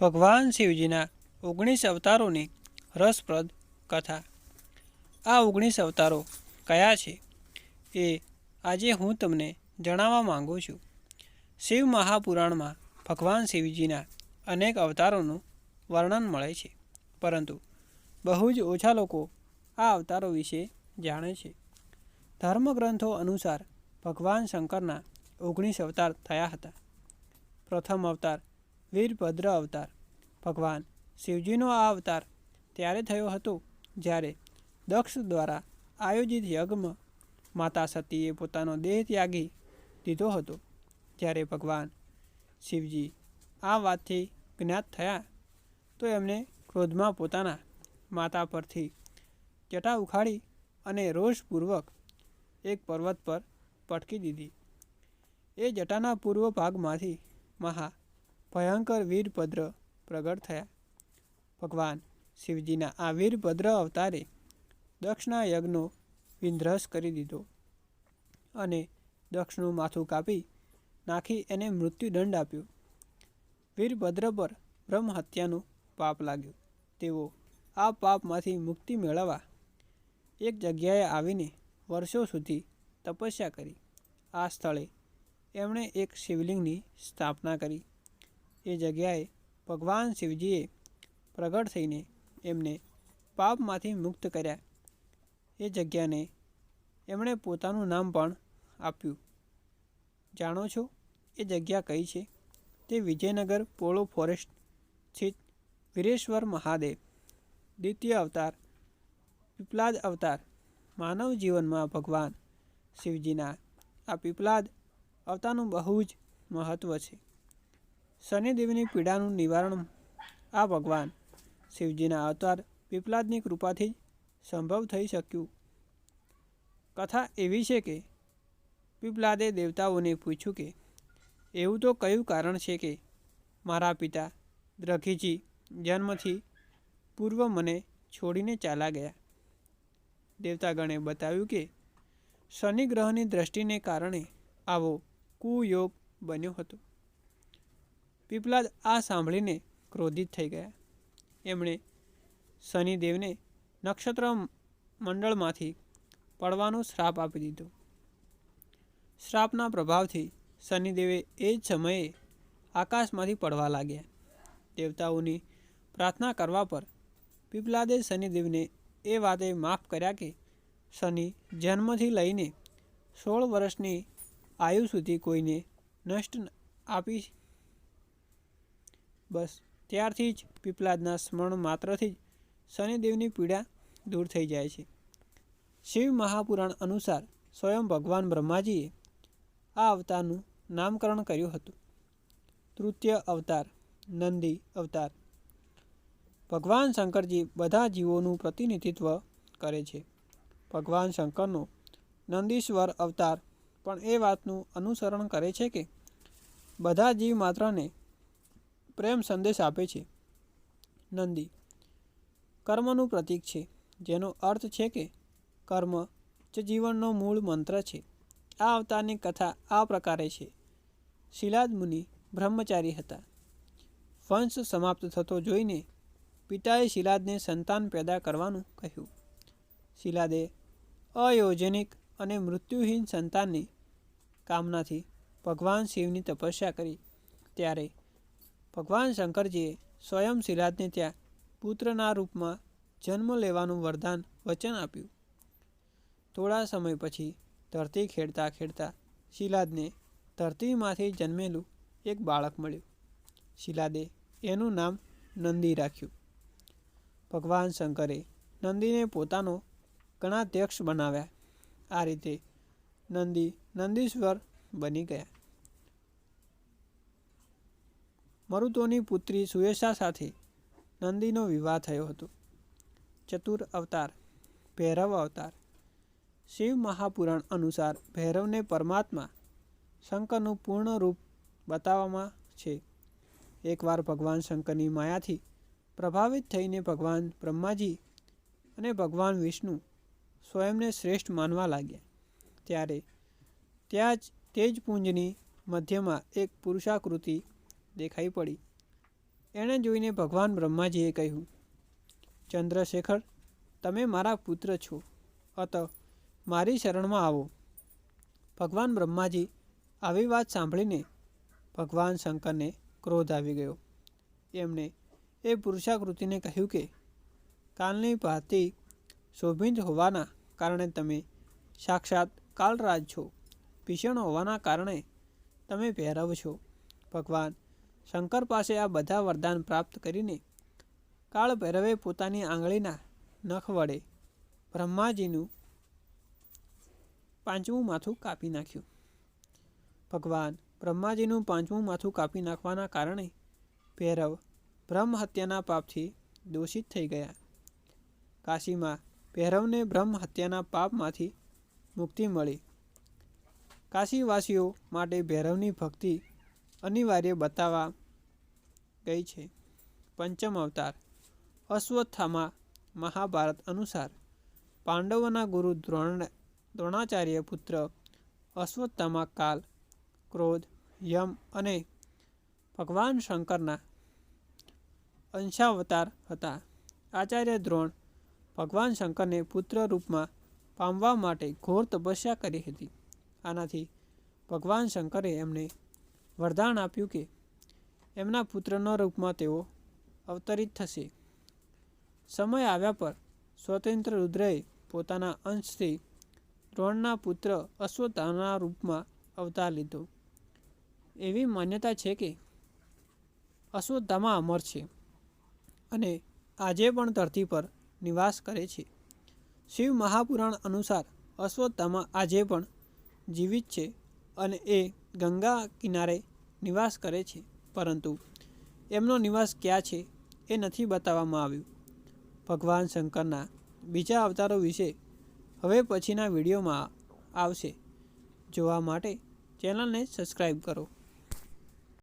ભગવાન શિવજીના ઓગણીસ અવતારોની રસપ્રદ કથા. આ ઓગણીસ અવતારો કયા છે? એ આજે હું તમને જણાવવા માગું છું. શિવ મહાપુરાણમાં ભગવાન શિવજીના અનેક અવતારોનું વર્ણન મળે છે. પરંતુ બહુ જ ઓછા લોકો આ અવતારો વિશે જાણે છે. ધર્મગ્રંથો અનુસાર ભગવાન શંકરના ઓગણીસ અવતાર થયા હતા. પ્રથમ અવતાર વીરભદ્ર અવતાર. ભગવાન શિવજીનો આ અવતાર ત્યારે થયો હતો જ્યારે દક્ષ દ્વારા આયોજિત યજ્ઞમાં માતા સતીએ પોતાનો દેહ ત્યાગી દીધો હતો. જ્યારે ભગવાન શિવજી આ વાતથી જ્ઞાત થયા તો એમણે ક્રોધમાં પોતાના માતા પરથી જટા ઉખાડી અને રોષપૂર્વક એક પર્વત પર પટકી દીધી. એ જટાના પૂર્વ ભાગમાંથી મહા ભયંકર વીરભદ્ર પ્રગટ થયા. ભગવાન શિવજીના આ વીરભદ્ર અવતારે દક્ષના યજ્ઞનો વિંધ્રસ કરી દીધો અને દક્ષનું માથું કાપી નાખી એને મૃત્યુદંડ આપ્યો. વીરભદ્ર પર બ્રહ્મ હત્યાનું પાપ લાગ્યું. તેઓ આ પાપમાંથી મુક્તિ મેળવવા એક જગ્યાએ આવીને વર્ષો સુધી તપસ્યા કરી. આ સ્થળે એમણે એક શિવલિંગની સ્થાપના કરી. એ જગ્યાએ ભગવાન શિવજીએ પ્રગટ થઈને એમને પાપમાંથી મુક્ત કર્યા. એ જગ્યાને એમણે પોતાનું નામ પણ આપ્યું. જાણો છો એ જગ્યા કઈ છે? તે વિજયનગર પોળો ફોરેસ્ટ સ્થિત વીરેશ્વર મહાદેવ. દ્વિતીય અવતાર, પીપલાદ અવતાર. માનવ જીવનમાં ભગવાન શિવજીના આ પીપલાદ અવતારનું બહુ જ મહત્ત્વ છે. શનિદેવની પીડાનું નિવારણ આ ભગવાન શિવજીના અવતાર પીપલાદની કૃપાથી જ સંભવ થઈ શક્યું. કથા એવી છે કે પીપલાદે દેવતાઓને પૂછ્યું કે, એવું તો કયું કારણ છે કે મારા પિતા દ્રઘીજી જન્મથી પૂર્વ મને છોડીને ચાલા ગયા? દેવતાગણે બતાવ્યું કે, શનિ ગ્રહની દ્રષ્ટિને કારણે આવો કુયોગ બન્યો હતો. પીપલાદ આ સાંભળીને ક્રોધિત થઈ ગયા. એમણે શનિદેવને નક્ષત્ર મંડળમાંથી પડવાનો શ્રાપ આપી દીધો. શ્રાપના પ્રભાવથી શનિદેવે એ જ સમયે આકાશમાંથી પડવા લાગ્યા. દેવતાઓની પ્રાર્થના કરવા પર પીપલાદે શનિદેવને એ વાતે માફ કર્યા કે શનિ જન્મથી લઈને સોળ વર્ષની આયુ સુધી કોઈને નષ્ટ આપી બસ. ત્યારથી જ પીપલાદના સ્મરણ માત્રથી જ શનિદેવની પીડા દૂર થઈ જાય છે. શિવ મહાપુરાણ અનુસાર સ્વયં ભગવાન બ્રહ્માજીએ આ અવતારનું નામકરણ કર્યું હતું. તૃતીય અવતાર, નંદી અવતાર. ભગવાન શંકરજી બધા જીવોનું પ્રતિનિધિત્વ કરે છે. ભગવાન શંકરનો નંદીશ્વર અવતાર પણ એ વાતનું અનુસરણ કરે છે કે, બધા જીવ માત્રને પ્રેમ સંદેશ આપે છે. નંદી, કર્મનું પ્રતીક છે, જેનો અર્થ છે કે કર્મ જે જીવનનો મૂળ મંત્ર છે. આ અવતારની કથા આ પ્રકારે છે. શિલાદ મુનિ બ્રહ્મચારી હતા. વંશ સમાપ્ત થતો જોઈને પિતાએ શિલાદને સંતાન પેદા કરવાનું કહ્યું. શિલાદે અયોજનિક અને મૃત્યુહીન સંતાનની કામનાથી ભગવાન શિવની તપસ્યા કરી. ત્યારે ભગવાન શંકરજીએ સ્વયં શિલાદને ત્યાં પુત્રના રૂપમાં જન્મ લેવાનું વરદાન વચન આપ્યું. થોડા સમય પછી ધરતી ખેડતા ખેડતા શિલાદને ધરતીમાંથી જન્મેલું એક બાળક મળ્યું. શિલાદે એનું નામ નંદી રાખ્યું. ભગવાન શંકરે નંદીને પોતાનો ગણાધ્યક્ષ બનાવ્યા. આ રીતે નંદી નંદીશ્વર બની ગયા. મરુતોની પુત્રી સુયેશા સાથે નંદીનો વિવાહ થયો હતો. ચતુર અવતાર, ભૈરવ અવતાર. શિવ મહાપુરાણ અનુસાર ભૈરવને પરમાત્મા શંકરનું પૂર્ણ રૂપ બતાવવામાં છે. એકવાર ભગવાન શંકરની માયાથી પ્રભાવિત થઈને ભગવાન બ્રહ્માજી અને ભગવાન વિષ્ણુ સ્વયંને શ્રેષ્ઠ માનવા લાગ્યા. ત્યારે ત્યાં જ તેજપુંજની મધ્યમાં એક પુરુષાકૃતિ દેખાઈ પડી. એણે જોઈને ભગવાન બ્રહ્માજીએ કહ્યું, ચંદ્રશેખર, તમે મારા પુત્ર છો. અત મારી શરણમાં આવો. ભગવાન બ્રહ્માજી આવી વાત સાંભળીને ભગવાન શંકરને ક્રોધ આવી ગયો. એમણે એ પુરુષાકૃતિને કહ્યું કે, કાલની ભાતી શોભિત હોવાના કારણે તમે સાક્ષાત કાલરાજ છો. ભીષણ હોવાના કારણે તમે ભૈરવ છો. ભગવાન શંકર પાસે આ બધા વરદાન પ્રાપ્ત કરીને કાળ ભૈરવે પોતાની આંગળીના નખ વડે બ્રહ્માજીનું પાંચમું માથું કાપી નાખ્યું. ભગવાન બ્રહ્માજીનું પાંચમું માથું કાપી નાખવાના કારણે ભૈરવ બ્રહ્મ હત્યાના પાપથી દોષિત થઈ ગયા. કાશીમાં ભૈરવને બ્રહ્મ હત્યાના પાપમાંથી મુક્તિ મળી. કાશીવાસીઓ માટે ભૈરવની ભક્તિ અનિવાર્ય બતાવવા ગઈ છે. પંચમ અવતાર. અશ્વત્થામા મહાભારત અનુસાર પાંડવોના ગુરુ દ્રોણ, દ્રોણાચાર્ય પુત્ર અશ્વત્થામા કાલ, ક્રોધ, યમ અને ભગવાન શંકરના અંશાવતાર હતા. આચાર્ય દ્રોણ ભગવાન શંકરને પુત્ર રૂપમાં પામવા માટે ઘોર તપસ્યા કરી હતી. આનાથી ભગવાન શંકરે એમને વરદાન આપ્યું કે એમના પુત્રના રૂપમાં તેઓ અવતરિત થશે. સમય આવ્યા પર સ્વતંત્ર રુદ્રએ પોતાના અંશથી દ્રોણના પુત્ર અશ્વતાના રૂપમાં અવતાર લીધો. એવી માન્યતા છે કે અશ્વત્થામા અમર છે અને આજે પણ ધરતી પર નિવાસ કરે છે. શિવ મહાપુરાણ અનુસાર અશ્વત્થામા આજે પણ જીવિત છે અને એ ગંગા કિનારે નિવાસ કરે છે. પરંતુ એમનો નિવાસ ક્યાં છે એ નથી બતાવવામાં આવ્યું. ભગવાન શંકરના બીજા અવતારો વિશે હવે પછીના વિડીયોમાં આવશે. જોવા માટે ચેનલને સબસ્ક્રાઈબ કરો.